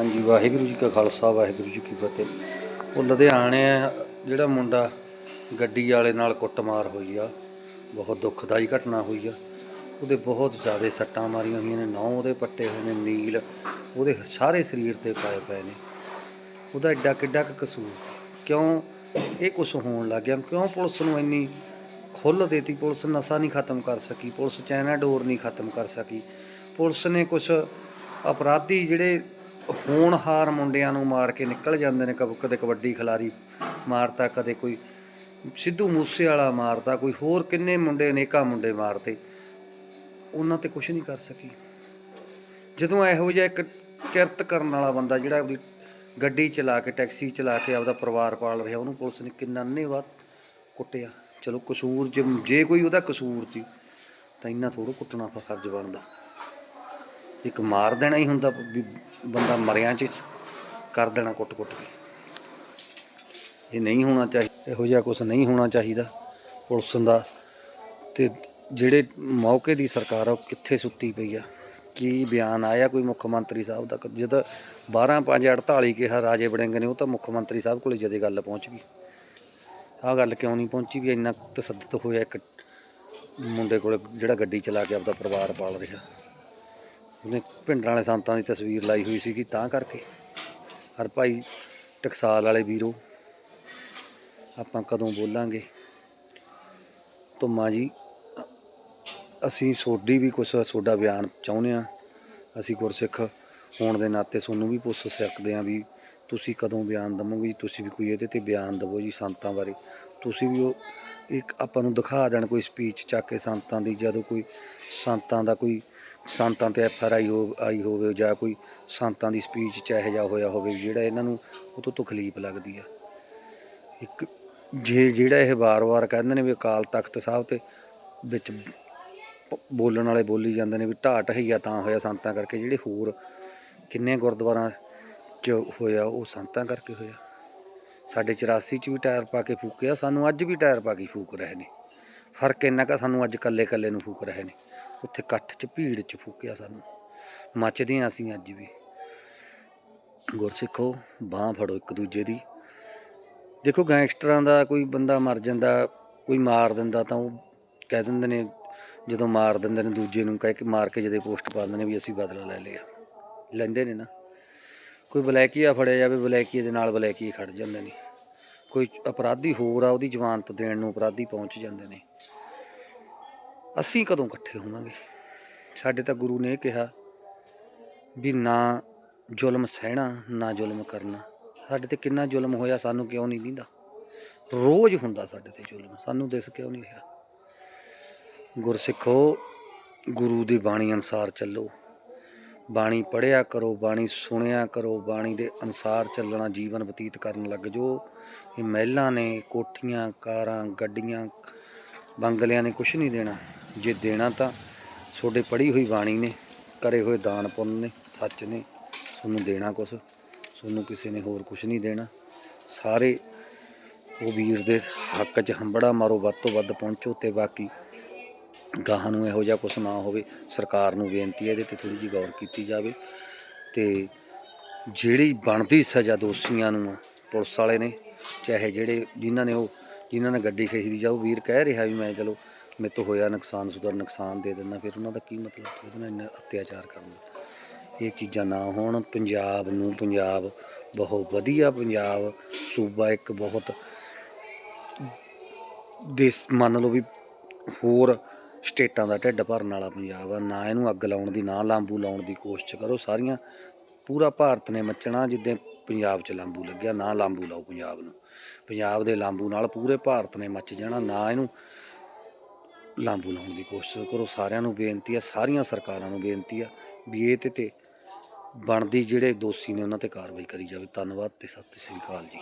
ਹਾਂਜੀ, ਵਾਹਿਗੁਰੂ ਜੀ ਕਾ ਖਾਲਸਾ, ਵਾਹਿਗੁਰੂ ਜੀ ਕੀ ਫਤਿਹ। ਉਹ ਲੁਧਿਆਣੇ ਜਿਹੜਾ ਮੁੰਡਾ ਗੱਡੀ ਵਾਲੇ ਨਾਲ ਕੁੱਟਮਾਰ ਹੋਈ ਆ, ਬਹੁਤ ਦੁੱਖਦਾਈ ਘਟਨਾ ਹੋਈ ਆ। ਉਹਦੇ ਬਹੁਤ ਜ਼ਿਆਦਾ ਸੱਟਾਂ ਮਾਰੀਆਂ ਹੋਈਆਂ ਨੇ ਨੌ ਉਹਦੇ ਪੱਟੇ ਹੋਏ ਨੇ, ਨੀਲ, ਉਹਦੇ ਸਾਰੇ ਸਰੀਰ ਤੇ ਪਾਏ ਪਏ ਨੇ। ਉਹਦਾ ਐਡਾ ਕਿੱਡਾ ਕੁ ਕਸੂਰ ਕਿਉਂ ਇਹ ਕੁਝ ਹੋਣ ਲੱਗ ਗਿਆ? ਕਿਉਂ ਪੁਲਿਸ ਨੂੰ ਇੰਨੀ ਖੁੱਲ੍ਹ ਦੇਤੀ? ਪੁਲਿਸ ਨਸ਼ਾ ਨਹੀਂ ਖਤਮ ਕਰ ਸਕੀ, ਪੁਲਿਸ ਚਾਈਨਾ ਡੋਰ ਨਹੀਂ ਖਤਮ ਕਰ ਸਕੀ। ਪੁਲਿਸ ਨੇ ਕੁਝ ਅਪਰਾਧੀ ਜਿਹੜੇ ਹੋਣਹਾਰ ਮੁੰਡਿਆਂ ਨੂੰ ਮਾਰ ਕੇ ਨਿਕਲ ਜਾਂਦੇ ਨੇ ਕਬ- ਕਦੇ ਕਬੱਡੀ ਖਿਲਾਰੀ, ਮਾਰਤਾ ਕਦੇ ਕੋਈ ਸਿੱਧੂ ਮੂਸੇ ਵਾਲਾ ਮਾਰਤਾ ਕੋਈ ਹੋਰ ਕਿੰਨੇ ਮੁੰਡੇ ਅਨੇਕਾਂ ਮੁੰਡੇ ਮਾਰਤੇ ਉਹਨਾਂ ਤੇ ਕੁਝ ਨਹੀਂ ਕਰ ਸਕੀ। ਜਦੋਂ ਇਹੋ ਜਿਹਾ ਇੱਕ ਕਿਰਤ ਕਰਨ ਵਾਲਾ ਬੰਦਾ ਜਿਹੜਾ ਆਪਦੀ ਗੱਡੀ ਚਲਾ ਕੇ, ਟੈਕਸੀ ਚਲਾ ਕੇ ਆਪਦਾ ਪਰਿਵਾਰ ਪਾਲ ਰਿਹਾ, ਉਹਨੂੰ ਪੁਲਿਸ ਨੇ ਕਿੰਨਾ ਅੰਨ੍ਹੇਵਾਹ ਕੁੱਟਿਆ। ਚਲੋ ਕਸੂਰ ਜੇ ਜੇ ਕੋਈ ਉਹਦਾ ਕਸੂਰ ਸੀ, ਤਾਂ ਇੰਨਾ ਥੋੜ੍ਹਾ ਕੁੱਟਣਾ ਫਰਜ਼ ਬਣਦਾ। ਇੱਕ ਮਾਰ ਦੇਣਾ ਹੀ ਹੁੰਦਾ ਵੀ ਬੰਦਾ ਮਰਿਆਂ ਚ ਕਰ ਦੇਣਾ ਕੁੱਟ-ਕੁੱਟ ਕੇ। ਇਹ ਨਹੀਂ ਹੋਣਾ ਚਾਹੀਦਾ ਇਹੋ ਜਿਹਾ ਕੁਝ ਨਹੀਂ ਹੋਣਾ ਚਾਹੀਦਾ ਪੁਲਿਸ ਦਾ। ਤੇ ਜਿਹੜੇ ਮੌਕੇ ਦੀ ਸਰਕਾਰ ਆ, ਉਹ ਕਿੱਥੇ ਸੁੱਤੀ ਪਈ ਆ? ਕੀ ਬਿਆਨ ਆਇਆ ਕੋਈ ਮੁੱਖ ਮੰਤਰੀ ਸਾਹਿਬ ਦਾ ਜਦ 12 5 48 ਕਿਹਾ ਰਾਜੇ ਵੜਿੰਗ ਨੇ, ਉਹ ਤਾਂ ਮੁੱਖ ਮੰਤਰੀ ਸਾਹਿਬ ਕੋਲੇ ਜਦੇ ਗੱਲ ਪਹੁੰਚ ਗਈ। ਆਹ ਗੱਲ ਕਿਉਂ ਨਹੀਂ ਪਹੁੰਚੀ ਵੀ ਇੰਨਾ ਤਸੱਦਦ ਹੋਇਆ ਇੱਕ ਮੁੰਡੇ ਕੋਲੇ ਜਿਹੜਾ ਗੱਡੀ ਚਲਾ ਕੇ ਆਪਦਾ ਪਰਿਵਾਰ ਪਾਲ ਰਿਹਾ? ਉਹਨੇ ਪਿੰਡਾਂ ਵਾਲੇ ਸੰਤਾਂ ਦੀ ਤਸਵੀਰ ਲਾਈ ਹੋਈ ਸੀਗੀ ਤਾਂ ਕਰਕੇ। ਹਰ ਭਾਈ ਟਕਸਾਲ ਵਾਲੇ ਵੀਰੋ, ਆਪਾਂ ਕਦੋਂ ਬੋਲਾਂਗੇ? ਧੁੰਮਾ ਜੀ, ਅਸੀਂ ਸੋਡੀ ਵੀ ਕੁਛ ਤੁਹਾਡਾ ਬਿਆਨ ਚਾਹੁੰਦੇ ਆ ਅਸੀਂ ਗੁਰਸਿੱਖ ਹੋਣ ਦੇ ਨਾਤੇ ਤੁਹਾਨੂੰ ਵੀ ਪੁੱਛ ਸਕਦੇ ਆ ਵੀ ਤੁਸੀਂ ਕਦੋਂ ਬਿਆਨ ਦਵੋਗੇ ਜੀ? ਤੁਸੀਂ ਵੀ ਕੋਈ ਇਹਦੇ ਤੇ ਬਿਆਨ ਦਵੋ ਜੀ ਸੰਤਾਂ ਬਾਰੇ। ਤੁਸੀਂ ਵੀ ਉਹ ਇੱਕ ਆਪਾਂ ਨੂੰ ਦਿਖਾ ਦੇਣ ਕੋਈ ਸਪੀਚ ਚੱਕ ਕੇ ਸੰਤਾਂ ਦੀ, ਜਦੋਂ ਕੋਈ ਸੰਤਾਂ ਦਾ ਕੋਈ ਸੰਤਾਂ ਤੇ ਐਫ ਆਰ ਆਈ ਹੋ, ਆਈ ਹੋਵੇ ਜਾਂ ਕੋਈ ਸੰਤਾਂ ਦੀ ਸਪੀਚ ਚ ਇਹੋ ਜਿਹਾ ਹੋਇਆ ਹੋਵੇ, ਜਿਹੜਾ ਇਹਨਾਂ ਨੂੰ ਉਹ ਤੋਂ ਤਕਲੀਫ ਲੱਗਦੀ ਆ। ਇੱਕ ਜੇ ਜਿਹੜਾ ਇਹ ਵਾਰ-ਵਾਰ ਕਹਿੰਦੇ ਨੇ ਵੀ ਅਕਾਲ ਤਖਤ ਸਾਹਿਬ ਤੇ ਵਿੱਚ ਪ- ਬੋਲਣ ਵਾਲੇ ਬੋਲੀ ਜਾਂਦੇ ਨੇ ਵੀ ਢਾਹ ਢਹਈਆ ਤਾਂ ਹੋਇਆ ਸੰਤਾਂ ਕਰਕੇ, ਜਿਹੜੇ ਹੋਰ ਕਿੰਨੇ ਗੁਰਦੁਆਰਾਂ 'ਚ ਹੋਇਆ, ਉਹ ਸੰਤਾਂ ਕਰਕੇ ਹੋਇਆ। ਸਾਡੇ 84 ਚ ਵੀ ਟਾਇਰ ਪਾ ਕੇ ਫੂਕਿਆ, ਸਾਨੂੰ ਅੱਜ ਵੀ ਟਾਇਰ ਪਾ ਕੇ ਫੂਕ ਰਹੇ ਨੇ। ਫ਼ਰਕ ਇੰਨਾ ਕਾ ਸਾਨੂੰ ਅੱਜ ਕੱਲੇ ਕੱਲੇ ਨੂੰ ਫੂਕ ਰਹੇ ਨੇ। ਉੱਥੇ ਇਕੱਠ 'ਚ, ਭੀੜ 'ਚ ਫੂਕਿਆ ਸਾਨੂੰ। ਮੱਚਦੇ ਹਾਂ ਅਸੀਂ ਅੱਜ ਵੀ। ਗੁਰਸਿੱਖੋ, ਬਾਹ ਫੜੋ ਇੱਕ ਦੂਜੇ ਦੀ। ਦੇਖੋ ਗੈਂਗਸਟਰਾਂ ਦਾ ਕੋਈ ਬੰਦਾ ਮਰ ਜਾਂਦਾ, ਕੋਈ ਮਾਰ ਦਿੰਦਾ ਤਾਂ ਉਹ ਕਹਿ ਦਿੰਦੇ ਨੇ, ਜਦੋਂ ਮਾਰ ਦਿੰਦੇ ਨੇ ਦੂਜੇ ਨੂੰ ਕਹਿ ਕੇ ਮਾਰ ਕੇ ਜਦੇ ਪੋਸਟ ਪਾ ਦਿੰਦੇ ਨੇ ਵੀ ਅਸੀਂ ਬਦਲਾ ਲੈ ਲਿਆ। ਲੈਂਦੇ ਨੇ ਨਾ। ਕੋਈ ਬਲੈਕੀਆ ਫੜਿਆ ਜਾਵੇ, ਬਲੈਕੀਏ ਦੇ ਨਾਲ ਬਲੈਕੀਏ ਖੜ ਜਾਂਦੇ ਨੇ। ਕੋਈ ਅਪਰਾਧੀ ਹੋਰ ਆ, ਉਹਦੀ ਜ਼ਮਾਨਤ ਦੇਣ ਨੂੰ ਅਪਰਾਧੀ ਪਹੁੰਚ ਜਾਂਦੇ ਨੇ। ਅਸੀਂ ਕਦੋਂ ਇਕੱਠੇ ਹੋਵਾਂਗੇ? ਸਾਡੇ ਤਾਂ ਗੁਰੂ ਨੇ ਇਹ ਕਿਹਾ ਵੀ ਨਾ ਜ਼ੁਲਮ ਸਹਿਣਾ, ਨਾ ਜ਼ੁਲਮ ਕਰਨਾ। ਸਾਡੇ ਤੇ ਕਿੰਨਾ ਜ਼ੁਲਮ ਹੋਇਆ ਸਾਨੂੰ ਕਿਉਂ ਨਹੀਂ ਦਿੰਦਾ? ਰੋਜ਼ ਹੁੰਦਾ ਸਾਡੇ ਤੇ ਜ਼ੁਲਮ, ਸਾਨੂੰ ਦਿਸ ਕਿਉਂ ਨਹੀਂ ਰਿਹਾ? ਗੁਰਸਿੱਖੋ, ਗੁਰੂ ਦੀ ਬਾਣੀ ਅਨਸਾਰ ਚੱਲੋ। ਬਾਣੀ ਪੜਿਆ ਕਰੋ, ਬਾਣੀ ਸੁਣਿਆ ਕਰੋ, ਬਾਣੀ ਦੇ ਅਨਸਾਰ ਚੱਲਣਾ, ਜੀਵਨ ਬਤੀਤ ਕਰਨ ਲੱਗ ਜੋ। ਇਹ ਮਹਿਲਾਂ ਨੇ, ਕੋਠੀਆਂ, ਕਾਰਾਂ, ਗੱਡੀਆਂ, ਬੰਗਲਿਆਂ ਨੇ ਕੁਝ ਨਹੀਂ ਦੇਣਾ। ਜੇ ਦੇਣਾ ਤਾਂ ਤੁਹਾਡੇ ਪੜ੍ਹੀ ਹੋਈ ਬਾਣੀ ਨੇ, ਕਰੇ ਹੋਏ ਦਾਨ ਪੁੰਨ ਨੇ, ਸੱਚ ਨੇ, ਤੁਹਾਨੂੰ ਦੇਣਾ ਕੁਝ ਤੁਹਾਨੂੰ ਕਿਸੇ ਨੇ ਹੋਰ ਕੁਝ ਨਹੀਂ ਦੇਣਾ। ਸਾਰੇ ਉਹ ਵੀਰ ਦੇ ਹੱਕ 'ਚ ਹੰਬੜਾ ਮਾਰੋ, ਵੱਧ ਤੋਂ ਵੱਧ ਪਹੁੰਚੋ ਤੇ ਬਾਕੀ ਗਾਹਾਂ ਨੂੰ ਇਹੋ ਜਿਹਾ ਕੁਝ ਨਾ ਹੋਵੇ। ਸਰਕਾਰ ਨੂੰ ਬੇਨਤੀ ਹੈ ਇਹਦੇ ਤੇ ਥੋੜੀ ਜਿਹੀ ਗੌਰ ਕੀਤੀ ਜਾਵੇ ਤੇ ਜਿਹੜੀ ਬਣਦੀ ਸਜ਼ਾ ਦੋਸ਼ੀਆਂ ਨੂੰ ਪੁਲਿਸ ਵਾਲੇ ਨੇ, ਚਾਹੇ ਜਿਹੜੇ ਜਿਨ੍ਹਾਂ ਨੇ ਉਹ, ਜਿਨ੍ਹਾਂ ਨੇ ਗੱਡੀ ਖਰੀਦੀ ਜਾ ਉਹ ਵੀਰ ਕਹਿ ਰਿਹਾ ਵੀ ਮੈਂ ਚਲੋ ਮੇਰੇ ਤੋਂ ਹੋਇਆ ਨੁਕਸਾਨ, ਸੁਧਰ ਨੁਕਸਾਨ ਦੇ ਦਿੰਦਾ, ਫਿਰ ਉਹਨਾਂ ਦਾ ਕੀ ਮਤਲਬ ਉਹਦੇ ਨਾਲ ਇੰਨਾ ਅਤਿਆਚਾਰ ਕਰਨਾ ਇਹ ਚੀਜ਼ਾਂ ਨਾ ਹੋਣ, ਪੰਜਾਬ ਨੂੰ ਪੰਜਾਬ ਬਹੁਤ ਵਧੀਆ ਪੰਜਾਬ, ਸੂਬਾ ਇੱਕ ਬਹੁਤ ਦੇਸ਼, ਮੰਨ ਲਓ ਵੀ ਹੋਰ ਸਟੇਟਾਂ ਦਾ ਢਿੱਡ ਭਰਨ ਵਾਲਾ ਪੰਜਾਬ ਆ, ਨਾ ਇਹਨੂੰ ਅੱਗ ਲਾਉਣ ਦੀ, ਨਾ ਲਾਂਬੂ ਲਾਉਣ ਦੀ ਕੋਸ਼ਿਸ਼ ਕਰੋ, ਸਾਰੀਆਂ ਪੂਰਾ ਭਾਰਤ ਨੇ ਮੱਚਣਾ ਜਿੱਦਾਂ ਪੰਜਾਬ 'ਚ ਲਾਂਬੂ ਲੱਗਿਆ, ਨਾ ਲਾਂਬੂ ਲਾਓ ਪੰਜਾਬ ਨੂੰ। ਪੰਜਾਬ ਦੇ ਲਾਂਬੂ ਨਾਲ ਪੂਰੇ ਭਾਰਤ ਨੇ ਮੱਚ ਜਾਣਾ, ਨਾ ਇਹਨੂੰ ਲਾਂਬੂ ਲਾਉਣ ਦੀ ਕੋਸ਼ਿਸ਼ ਕਰੋ। ਸਾਰਿਆਂ ਨੂੰ ਬੇਨਤੀ ਆ, ਸਾਰੀਆਂ ਸਰਕਾਰਾਂ ਨੂੰ ਬੇਨਤੀ ਆ ਵੀ ਇਹ ਤੇ ਤੇ ਬਣਦੀ ਜਿਹੜੇ ਦੋਸ਼ੀ ਨੇ ਉਹਨਾਂ ਤੇ ਕਾਰਵਾਈ ਕਰੀ ਜਾਵੇ। ਧੰਨਵਾਦ ਤੇ ਸਤਿ ਸ੍ਰੀ ਅਕਾਲ ਜੀ।